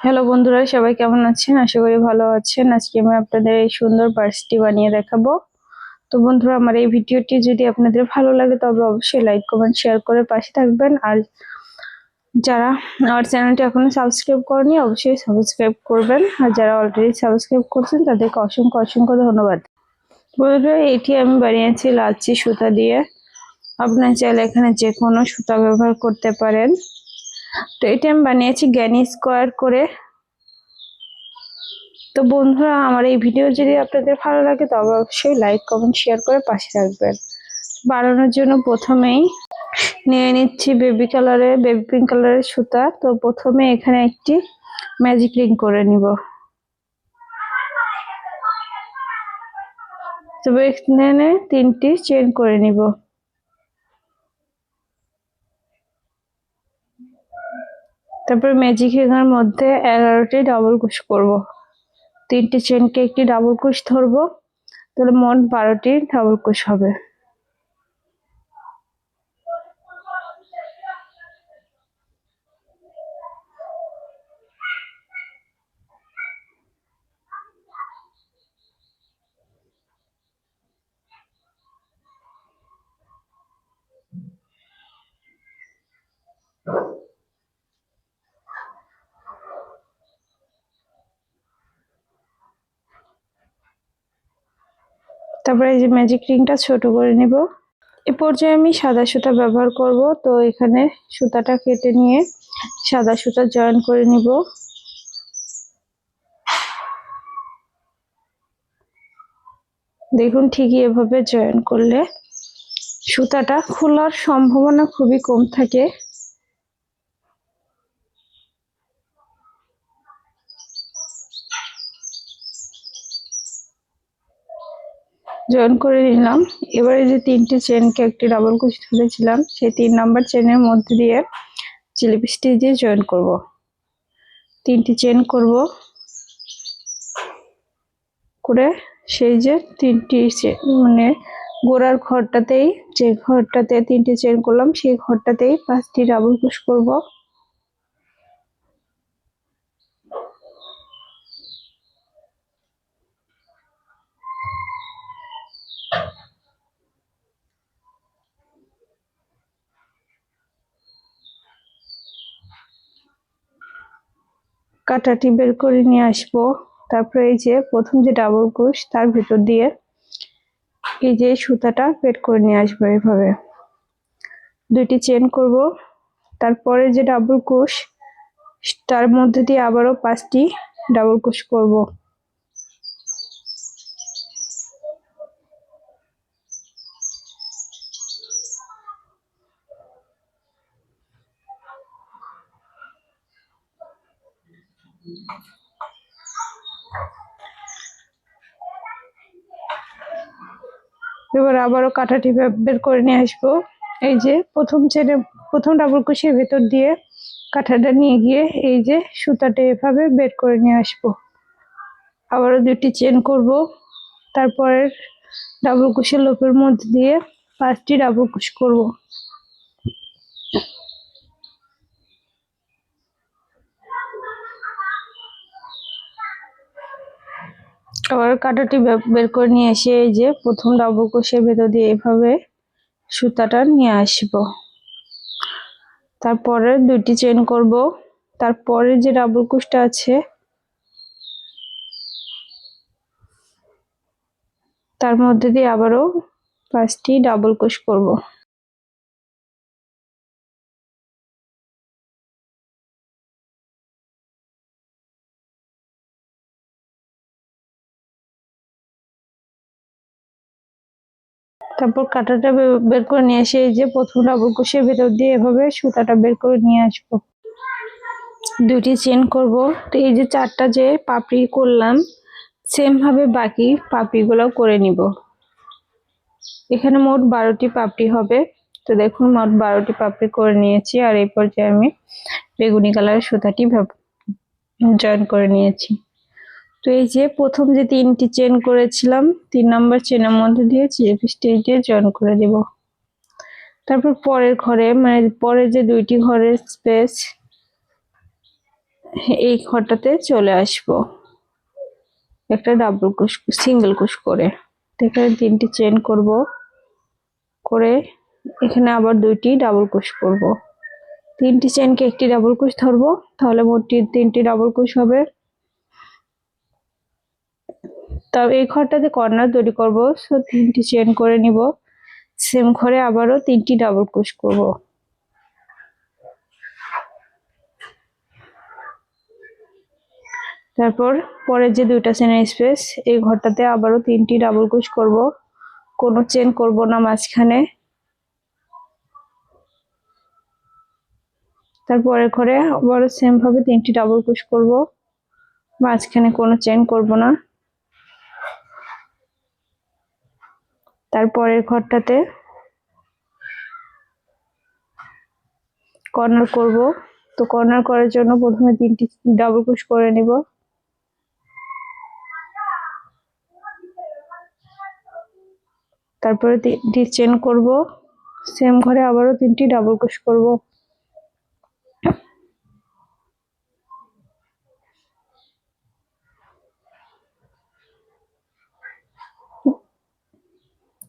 Hello বন্ধুরা, সবাই কেমন আছেন? আশা করি ভালো আছেন। আজকে আমি আপনাদের এই সুন্দর পার্সটি বানিয়ে দেখাবো। তো বন্ধুরা, আমার এই ভিডিওটি যদি আপনাদের ভালো লাগে, তবে অবশ্যই লাইক কমেন্ট শেয়ার করে পাশে থাকবেন। আর যারা আমার চ্যানেলটি এখনও সাবস্ক্রাইব করেনি অবশ্যই সাবস্ক্রাইব করবেন। আর যারা অলরেডি সাবস্ক্রাইব করছেন, তাদেরকে অসংখ্য অসংখ্য ধন্যবাদ। বন্ধুরা, এটি আমি বানিয়েছি লাচ্ছি সুতা দিয়ে। আপনার চাইলে এখানে যে কোনো সুতা ব্যবহার করতে পারেন। তো এটা আমি বানিয়েছি জ্ঞানী স্কোয়ার করে। তো বন্ধুরা, আমার এই ভিডিও যদি আপনাদের ভালো লাগে তবে অবশ্যই লাইক, কমেন্ট, শেয়ার করে পাশে রাখবেন বানানোর জন্য প্রথমেই নিয়ে নিচ্ছি বেবি কালারের বেবি পিঙ্ক কালারের সুতা। তো প্রথমে এখানে একটি ম্যাজিক রিং করে নিব। তবে এখানে তিনটি চেন করে নিব। তারপর ম্যাজিক রিংয়ের মধ্যে এগারোটি ডাবল কুশ করব। তিনটি চেনকে একটি ডাবল কুশ ধরবো, তাহলে মোট বারোটি ডাবল কুশ হবে। তারপরে এই যে ম্যাজিক রিংটা ছোট করে নিব। এ পর্যায়ে আমি সাদা সুতা ব্যবহার করব। তো এখানে সুতাটা কেটে নিয়ে সাদা সুতা জয়েন করে নিব। দেখুন ঠিকই এভাবে জয়েন করলে সুতাটা খোলার সম্ভাবনা খুবই কম থাকে। জয়েন করে নিলাম। এবারে যে তিনটি চেনকে একটি ডাবল কুচি ধরেছিলাম, সেই তিন নাম্বার চেনের মধ্যে দিয়ে চিলিপ স্টিচ দিয়ে জয়েন করব। তিনটি চেন করব। করে সেই যে তিনটি মানে গোড়ার ঘরটাতেই, যে ঘরটাতে তিনটি চেন করলাম, সেই ঘরটাতেই পাঁচটি ডাবল কুশ করব। কাটাটি বের করে নিয়ে আসব। তারপরে এই যে প্রথম যে ডাবল কুশ তার ভিতর দিয়ে এই যে সুতাটা বের করে নিয়ে আসব এইভাবে দুইটি চেন করব। তারপরে যে ডাবল কুশ তার মধ্যে দিয়ে আবারও পাঁচটি ডাবল কুশ করব। এবার আবারও কাঁটাটি বের করে নিয়ে আসব। এই যে প্রথম চেনে প্রথম ডাবল কুশির ভেতর দিয়ে কাঁঠাটা নিয়ে গিয়ে এই যে সুতাটা এভাবে বের করে নিয়ে আসব। আবারও দুটি চেন করব। তারপরের ডাবল কুশের লোপের মধ্যে দিয়ে পাঁচটি ডাবল কুশ করব। আবার কাঁটাটি বের করে নিয়ে এসে এই যে প্রথম ডাবল কোষের ভেতর দিয়ে এভাবে সুতাটা নিয়ে আসব। তারপরে দুটি চেন করব। তারপরে যে ডাবল কোষটা আছে, তার মধ্যে দিয়ে আবারও পাঁচটি ডাবল কোষ করব। তারপর কাঁটাটা বের করে নিয়ে আসি। এই যে প্রথম ডাবল ভেতর দিয়ে এভাবে সুতাটা বের করে নিয়ে আসব। দুটি চেন করব। তো এই যে চারটা যে পাপড়ি করলাম সেম ভাবে বাকি পাপড়িগুলো করে নিব। এখানে মোট বারোটি পাপড়ি হবে। তো দেখুন, মোট বারোটি পাপড়ি করে নিয়েছি। আর এই পর্যায়ে আমি বেগুনি কালারের সুতাটি জয়েন করে নিয়েছি। তো এই যে প্রথম যে তিনটি চেন করেছিলাম, তিন নম্বর চেনের মধ্যে দিয়ে চিপ স্টিচ দিয়ে জয়েন করে দিব তারপর পরের ঘরে মানে পরে যে দুইটি ঘরের স্পেস এই ঘরটাতে চলে আসব। একটা ডাবল কুশ সিঙ্গেল কুশ করে। এখানে তিনটি চেন করব। করে এখানে আবার দুইটি ডাবল কুশ করব। তিনটি চেনকে একটি ডাবল কুশ ধরবো, তাহলে মোটটি তিনটি ডাবল কুশ হবে। তবে এই ঘরটাতে কর্নার তৈরি করব সো তিনটি চেন করে নিব। সেম ঘরে আবারও তিনটি ডাবল কুশ করব। তারপর পরে যে দুইটা চেনের স্পেস এই ঘরটাতে আবারও তিনটি ডাবল কুশ করব। কোনো চেন করব না মাঝখানে। তারপরে ঘরে আবারও সেম ভাবে তিনটি ডাবল কুশ করব। মাঝখানে কোনো চেন করব না। তারপরের ঘরটাতে কর্নার করব। তো কর্নার করার জন্য প্রথমে তিনটি ডাবল কুশ করে নিব। তারপরে তিনটি চেন করব। সেম ঘরে আবারও তিনটি ডাবল কুশ করব।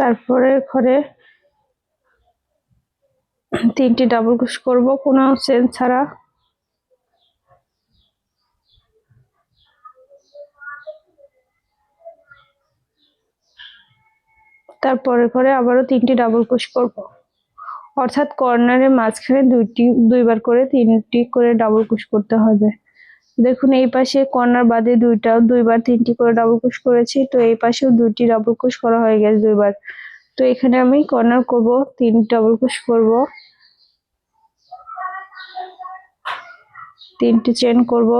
তারপরে ঘরে তিনটি ডাবল কুশ করব, কোনো চেন ছাড়া। তারপরে ঘরে আবারও তিনটি ডাবল কুশ করব। অর্থাৎ কর্নারের মাঝখানে দুইটি, দুইবার করে তিনটি করে ডাবল কুশ করতে হবে। দেখুন, এই পাশে কর্নার বাদে দুইটা দুইবার তিনটি করে ডাবল কুশ করেছি, তো এই পাশেও দুইটি ডাবল কুশ করা হয়ে গেছে দুইবার। তো এখানে আমি কর্নার করব তিন ডাবল কুশ করব। তিনটি চেন করব।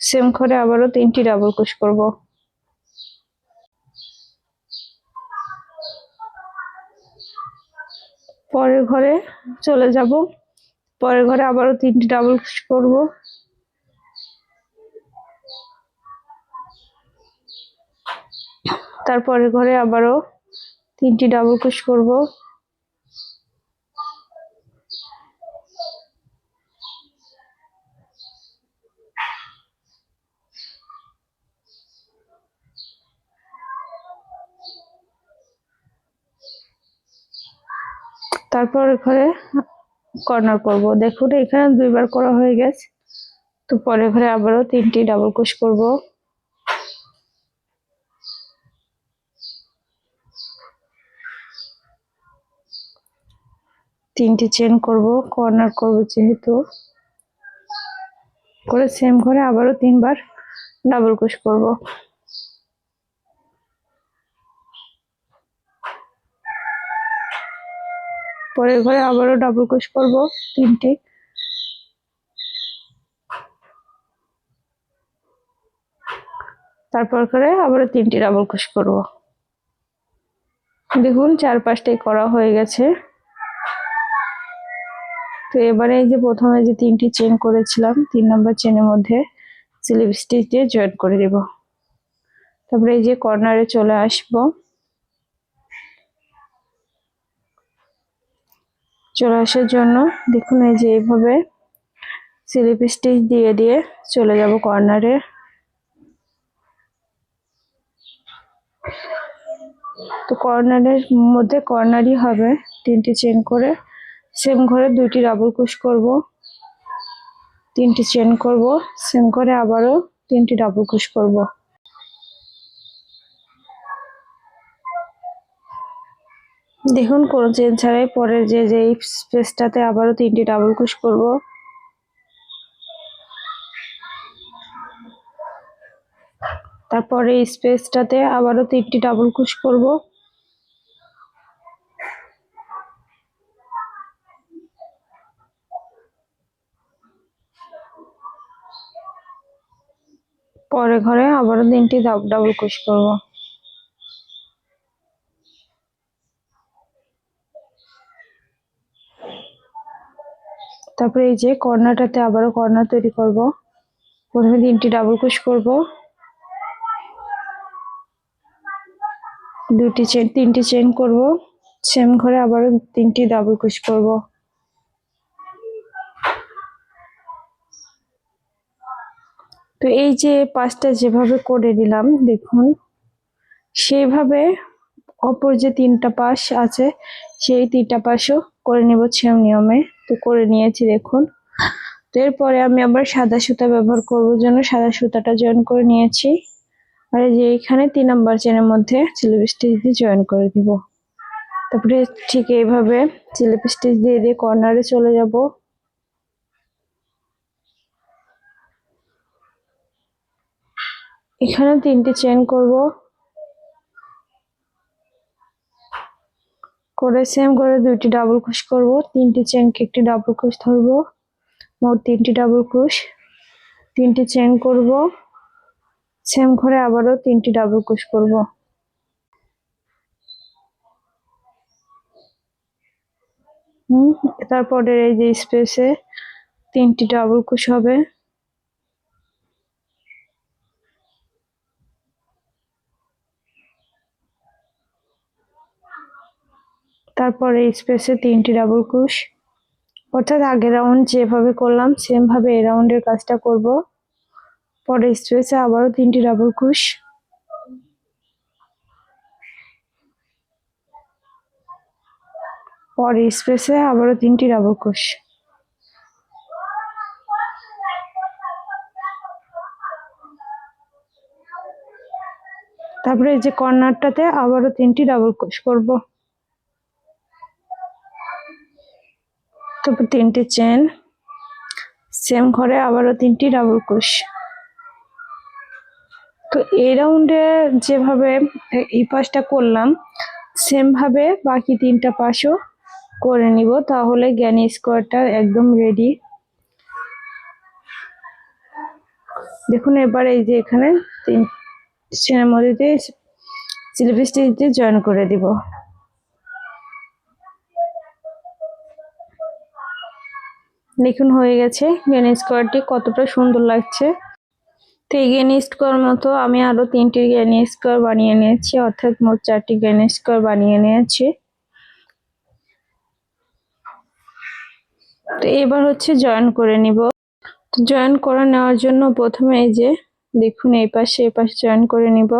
সেম ঘরে আবারও তিনটি ডাবল কুশ করব। পরের ঘরে চলে যাব। পরের ঘরে আবারও তিনটি ডাবল কুশ করব। তারপরের ঘরে আবারও তিনটি ডাবল কুশ করব। তারপর ঘরে কর্নার করব। দেখুন এখানে দুইবার করা হয়ে গেছে। তো পরে ঘরে আবারও তিনটি ডাবল কুশ করব। তিনটি চেন করব, কর্নার করব যেহেতু। করে সেম ঘরে আবারও তিনবার ডাবল কুশ করব। পরের ঘরে আবারও ডাবল কুশ করব, তিনটি। তারপর করে আবারও তিনটি ডাবল কুশ করব। দেখুন চার পাঁচটাই করা হয়ে গেছে। তো এবারে এই যে প্রথমে যে তিনটি চেন করেছিলাম, তিন নম্বর চেনের মধ্যে স্লিপ স্টিচ দিয়ে জয়েন করে দেব তারপরে এই যে কর্নারে চলে আসব। চলে আসার জন্য দেখুন এই যে এইভাবে স্লিপ স্টিচ দিয়ে দিয়ে চলে যাব কর্নারে তো কর্নারের মধ্যে কর্নারই হবে তিনটি চেন করে। সেম ঘরে দুইটি ডাবল কুশ করব। তিনটি চেন করব। সেম করে আবারও তিনটি ডাবল কুশ করব। দেখুন, কোনো চেন ছাড়াই পরের যে যে স্পেসটাতে আবারও তিনটি ডাবল কুশ করব। তারপরে এই স্পেসটাতে আবারও তিনটি ডাবল কুশ করব। পরে ঘরে আবারও তিনটি ডাবল কুশ করব। তারপরে এই যে কর্নারটাতে আবারও কর্নার তৈরি করব। প্রথমে তিনটি ডাবল কুশ করব। দুটি চেন তিনটি চেন করব। সেম ঘরে আবারও তিনটি ডাবল কুশ করব। তো এই যে পাঁচটা যেভাবে করে দিলাম দেখুন, সেইভাবে অপর যে তিনটা পাশ আছে, সেই তিনটা পাশও করে নেব সেম নিয়মে। তো করে নিয়েছি, দেখুন। তো এরপরে আমি আবার সাদা সুতা ব্যবহার করব জন্য সাদা সুতাটা জয়েন করে নিয়েছি। আর যে এখানে তিন নাম্বার চেনের মধ্যে স্লিপ স্টিচ দিয়ে জয়েন করে দিব তারপরে ঠিক এইভাবে স্লিপ স্টিচ দিয়ে দিয়ে কর্নারে চলে যাব। এখানে তিনটে চেন করব। করে সেম করে দুইটি ডাবল ক্রোশ করব। তিনটি চেনকে একটি ডাবল ক্রোশ ধরবো। মোট তিনটি ডাবল ক্রোশ তিনটি চেন করব। সেম ঘরে আবারও তিনটি ডাবল ক্রোশ করব। হুম তারপরে এই যে স্পেসে তিনটি ডাবল ক্রোশ হবে। তারপরে স্পেসে তিনটি ডাবল ক্রোশ অর্থাৎ আগের রাউন্ড যেভাবে করলাম সেমভাবে এই রাউন্ডের কাজটা করব। পরে স্পেসে আবারও তিনটি ডাবল ক্রোশ পরে স্পেসে আবারও তিনটি ডাবল ক্রোশ তারপরে এই যে কর্নারটাতে আবারও তিনটি ডাবল ক্রোশ করব। তারপর তিনটি চেন সেম ঘরে আবারও তিনটি ডাবল ক্রোশ তো এই রাউন্ডে যেভাবে এই পাশটা করলাম সেমভাবে বাকি তিনটা পাশও করে নিব, তাহলে জ্ঞানী স্কোয়ারটা একদম রেডি দেখুন এবার এই যে এখানে তিন চেনের মধ্যে দিয়ে স্লিপ জয়েন করে দিব। দেখুন হয়ে গেছে। গেন স্কোয়ারটি কতটা সুন্দর লাগছে। তো এই গেন স্কোয়ার মতো আমি আরও তিনটি গেন স্কোয়ার বানিয়ে নিয়েছি, অর্থাৎ মোট চারটি গেন স্কোয়ার বানিয়ে নিয়েছি। তো এবার হচ্ছে জয়েন করে নিব। তো জয়েন করে নেওয়ার জন্য প্রথমে এই যে দেখুন এই পাশে এই পাশে জয়েন করে নিব।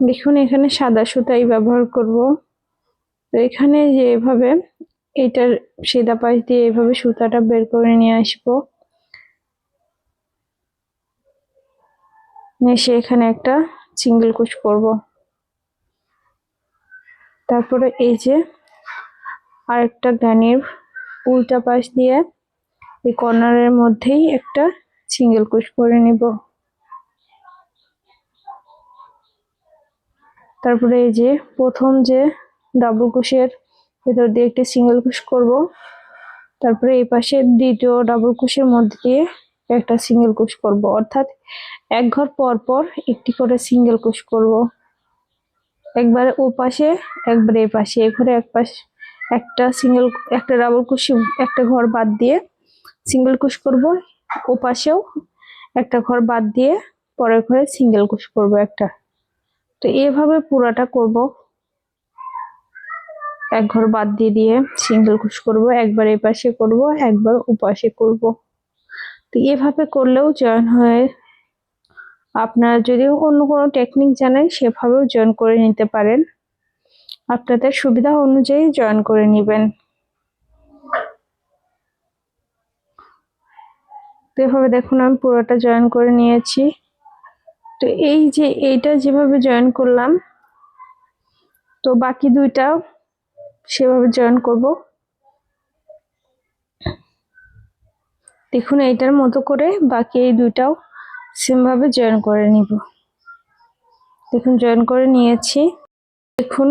দেখুন এখানে সাদা সুতাই ব্যবহার করব। তো এখানে যে এভাবে এটার সেদা পাশ দিয়ে এভাবে সুতাটা বের করে নিয়ে আসব। এসে এখানে একটা সিঙ্গেল কুচ করব। তারপরে এই যে আরেকটা গানের উল্টা পাশ দিয়ে এই কর্নারের মধ্যেই একটা সিঙ্গেল কুচ করে নিব। তারপরে এই যে প্রথম যে ডাবল কুশের ভেতর দিয়ে একটি সিঙ্গেল কুশ করব। তারপরে এই পাশে দ্বিতীয় ডাবল কুশের মধ্যে দিয়ে একটা সিঙ্গেল কুশ করব। অর্থাৎ এক ঘর পর পর একটি করে সিঙ্গেল কুশ করব। একবার ও পাশে, একবার এই পাশে। এই ঘরে এক পাশে, একটা সিঙ্গেল, একটা ডাবল কুশ একটা ঘর বাদ দিয়ে সিঙ্গেল কুশ করব। ও পাশেও একটা ঘর বাদ দিয়ে পরের ঘরে সিঙ্গেল কুশ করব একটা। তো এভাবে পুরাটা করব। এক ঘর বাদ দিয়ে দিয়ে সিঙ্গেল কুশ করব, একবার এই পাশে করব, একবার ও পাশে করব। তো এভাবে করলেও জয়েন হয়ে আপনারা যদি অন্য কোনো টেকনিক জানেন, সেভাবেও জয়েন করে নিতে পারেন। আপনাদের সুবিধা অনুযায়ী জয়েন করে নেবেন। তো এভাবে দেখুন, আমি পুরোটা জয়েন করে নিয়েছি। তো এই যে, এইটা যেভাবে জয়েন করলাম, তো বাকি দুইটা সেভাবে জয়েন করব। দেখুন, এইটার মতো করে বাকি এই দুইটাও সেমভাবে জয়েন করে নিব। দেখুন জয়েন করে নিয়েছি। দেখুন,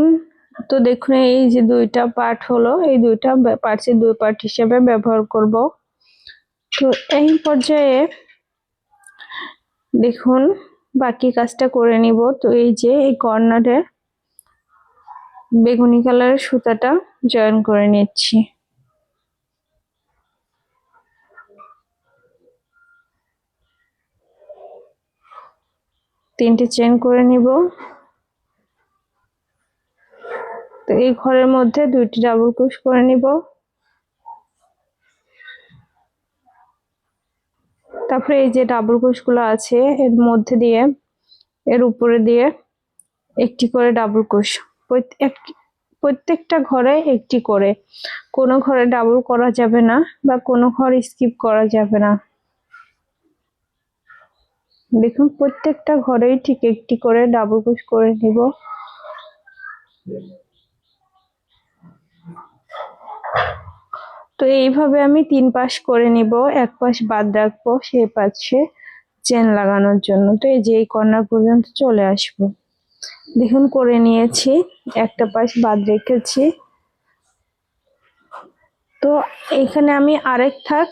তো দেখুন, এই যে দুইটা পার্ট হলো, এই দুইটা পার্টসের দুই পার্ট হিসেবে ব্যবহার করব। তো এই পর্যায়ে দেখুন, বাকি কাজটা করে নিব। তো এই যে এই কর্নারে বেগুনি কালারের সুতাটা জয়েন করে নিচ্ছি। তিনটে চেন করে নিব। তো এই ঘরের মধ্যে দুইটি ডাবল ক্রোশ করে নিব। তারপরে এই যে ডাবল কোষগুলো আছে, এর মধ্যে দিয়ে, এর উপরে দিয়ে একটি করে ডাবল এক- প্রত্যেকটা ঘরে একটি করে। কোনো ঘরে ডাবল করা যাবে না বা কোনো ঘর স্কিপ করা যাবে না। দেখুন, প্রত্যেকটা ঘরেই ঠিক একটি করে ডাবল কোষ করে নিব। তো এইভাবে আমি তিন পাশ করে নিব। এক পাশ বাদ রাখব সেই পাশে চেন লাগানোর জন্য। তো এই যে এই কর্নার পর্যন্ত চলে আসব। দেখুন, করে নিয়েছি। একটা পাশ বাদ রেখেছি। তো এখানে আমি আরেক থাক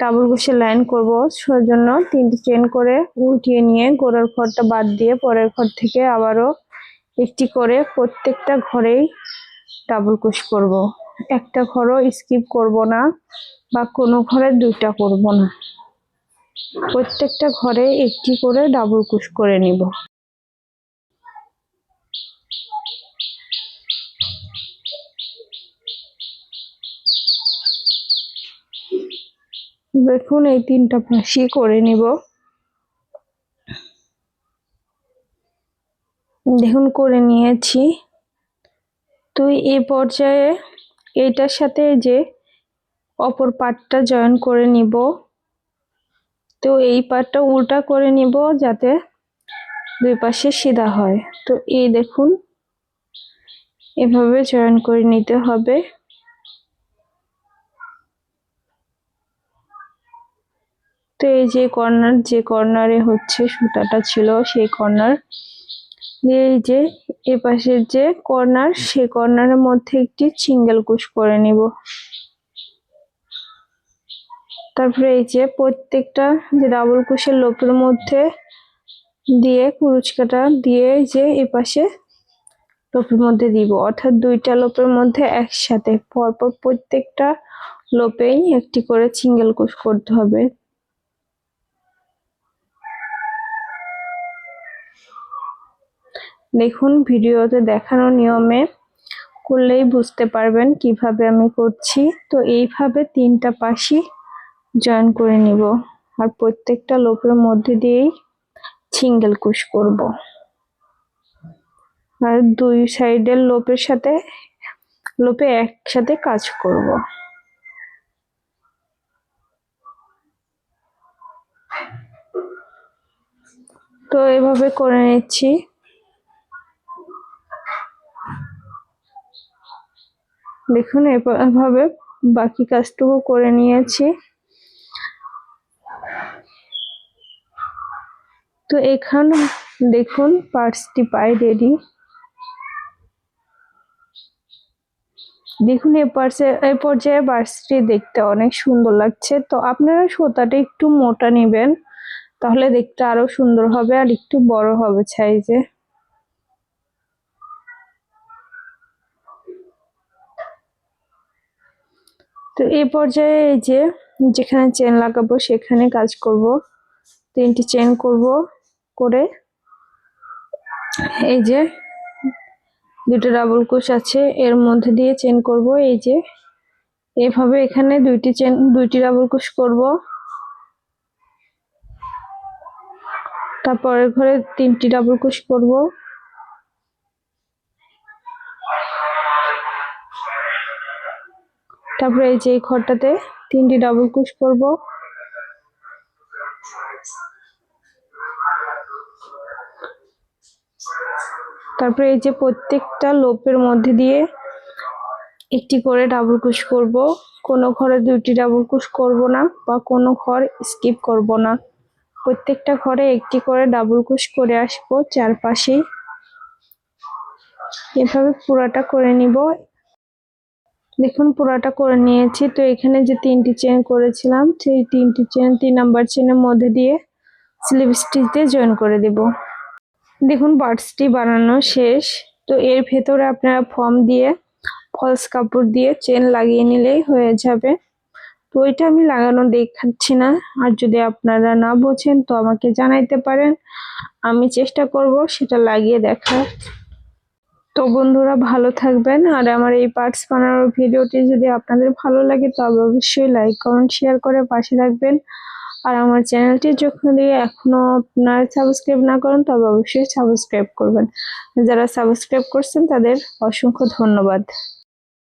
ডাবল কুশের লাইন করব। সেজন্য তিনটি চেন করে উল্টিয়ে নিয়ে গোড়ার ঘরটা বাদ দিয়ে পরের ঘর থেকে আবারও একটি করে প্রত্যেকটা ঘরেই ডাবল কুশ করব। একটা ঘরও স্কিপ করব না বা কোনো ঘরে দুইটা করব না। প্রত্যেকটা ঘরে একটি করে ডাবল কুশ করে নিব। দেখুন, এই তিনটা পাশই করে নিব। দেখুন, করে নিয়েছি। তো এই পর্যায়ে এইটার সাথে যে অপর পাটটা জয়েন করে নিব। তো এই পাটটা উল্টা করে নিব যাতে দুই পাশে সিধা হয়। তো এই দেখুন, এভাবে জয়েন করে নিতে হবে। তো এই যে কর্নার যে কর্নারে হচ্ছে সুতাটা ছিল, সেই কর্নার এই যে এ পাশের যে কর্নার সে কর্নারের মধ্যে একটি সিঙ্গেল কুশ করে নিব। তারপরে এই যে প্রত্যেকটা যে ডাবল কুশের লোপের মধ্যে দিয়ে কুরুচকাটা দিয়ে যে এ পাশে লোপের মধ্যে দিব। অর্থাৎ দুইটা লোপের মধ্যে একসাথে। পরপর প্রত্যেকটা লোপেই একটি করে সিঙ্গেল কুশ করতে হবে। দেখুন, ভিডিওতে দেখানো নিয়মে করলেই বুঝতে পারবেন কীভাবে আমি করছি। তো এইভাবে তিনটা পাশই জয়েন করে নিব আর প্রত্যেকটা লোপের মধ্যে দিয়েই সিঙ্গেল কুশ করব। আর দুই সাইডের লোপের সাথে, লোপে একসাথে কাজ করব। তো এভাবে করে নিচ্ছি। দেখুন, এভাবে বাকি কাজটুকু করে নিয়েছি। তো এখানে দেখুন পার্টসটি পাই রেডি দেখুন, এ পার্সে এই পর্যায়ে বার্সটি দেখতে অনেক সুন্দর লাগছে। তো আপনারা সুতাটা একটু মোটা নেবেন, তাহলে দেখতে আরও সুন্দর হবে আর একটু বড় হবে সাইজে তো এই পর্যায়ে এই যে যেখানে চেন লাগাবো সেখানে কাজ করব। তিনটি চেন করব করে এই যে দুটো ডাবল কুশ আছে, এর মধ্যে দিয়ে চেন করব। এই যে এভাবে এখানে দুইটি চেন দুইটি ডাবল কুশ করব। তারপরের ঘরে তিনটি ডাবল কুশ করব। তারপরে এই যে এই ঘরটাতে তিনটি ডাবল কুশ করব। তারপরে এই যে প্রত্যেকটা লোপের মধ্যে দিয়ে একটি করে ডাবল কুশ করব। কোনো ঘরে দুটি ডাবল কুশ করব না বা কোনো ঘর স্কিপ করব না। প্রত্যেকটা ঘরে একটি করে ডাবল কুশ করে আসব চারপাশেই এভাবে পুরাটা করে নিব। দেখুন, পুরাটা করে নিয়েছি। তো এখানে যে তিনটি চেন করেছিলাম, সেই তিনটি চেন তিন নাম্বার চেনের মধ্যে দিয়ে স্লিপ স্টিচ দিয়ে জয়েন করে দেব। দেখুন বার্ডসটি বানানো শেষ। তো এর ভেতরে আপনারা ফর্ম দিয়ে ফলস কাপড় দিয়ে চেন লাগিয়ে নিলেই হয়ে যাবে। তো ওইটা আমি লাগানো দেখাচ্ছি না। আর যদি আপনারা না বোঝেন, তো আমাকে জানাইতে পারেন। আমি চেষ্টা করব সেটা লাগিয়ে দেখার। তো বন্ধুরা ভালো থাকবেন, আর আমার এই পার্টস বানানোর ভিডিওটি যদি আপনাদের ভালো লাগে তবে অবশ্যই লাইক কমেন্ট শেয়ার করে পাশে রাখবেন আর আমার চ্যানেলটি যখন দিয়ে এখনও আপনারা সাবস্ক্রাইব না করেন তবে অবশ্যই সাবস্ক্রাইব করবেন। যারা সাবস্ক্রাইব করছেন তাদের অসংখ্য ধন্যবাদ।